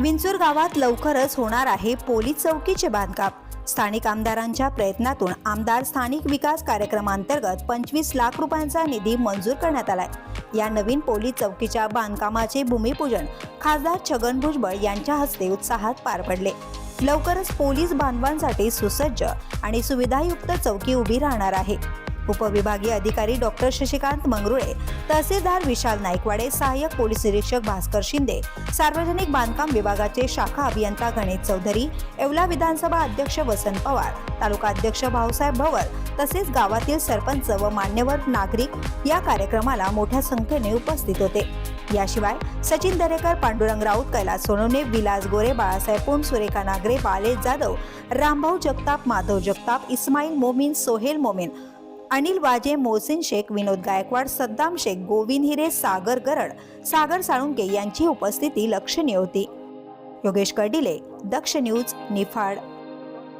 विंचूर गावात लवकरच होणार आहे पोलीस चौकीचे बांधकाम. स्थानिक आमदारांच्या प्रयत्नातून आमदार स्थानिक विकास कार्यक्रमांतर्गत पंचवीस लाख रुपयांचा निधी मंजूर करण्यात आलाय. या नवीन पोलीस चौकीच्या बांधकामाचे भूमिपूजन खासदार छगन भुजबळ यांच्या हस्ते उत्साहात पार पडले. लवकरच पोलीस बांधवांसाठी सुसज्ज आणि सुविधायुक्त चौकी उभी राहणार आहे. उपविभागीय अधिकारी डॉक्टर शशिकांत मंगरुळे तहसीलदार विशाल नाईकवाडे सहाय्यक पोलीस निरीक्षक भास्कर शिंदे सार्वजनिक बांधकाम विभागाचे शाखा अभियंता गणेश चौधरी येवला विधानसभा अध्यक्ष वसंत पवार तालुका अध्यक्ष भाऊसाहेब भवर तसेच गावातील सरपंच व मान्यवर नागरिक या कार्यक्रमाला मोठ्या संख्येने उपस्थित होते. याशिवाय सचिन दरेकर पांडुरंग राऊत कैलास सोनवणे विलास गोरे बाळासाहेब पुंड सुरेखा नागरे बालेश जाधव रामभाऊ जगताप माधव जगताप इस्माईल मोमीन सोहेल मोमीन अनिल वाजे मोहसिन शेख विनोद गायकवाड सद्दाम शेख गोविंद हिरे सागर गरड सागर साळुंके यांची उपस्थिती लक्षणीय होती. योगेश कर्डिले दक्ष न्यूज निफाड.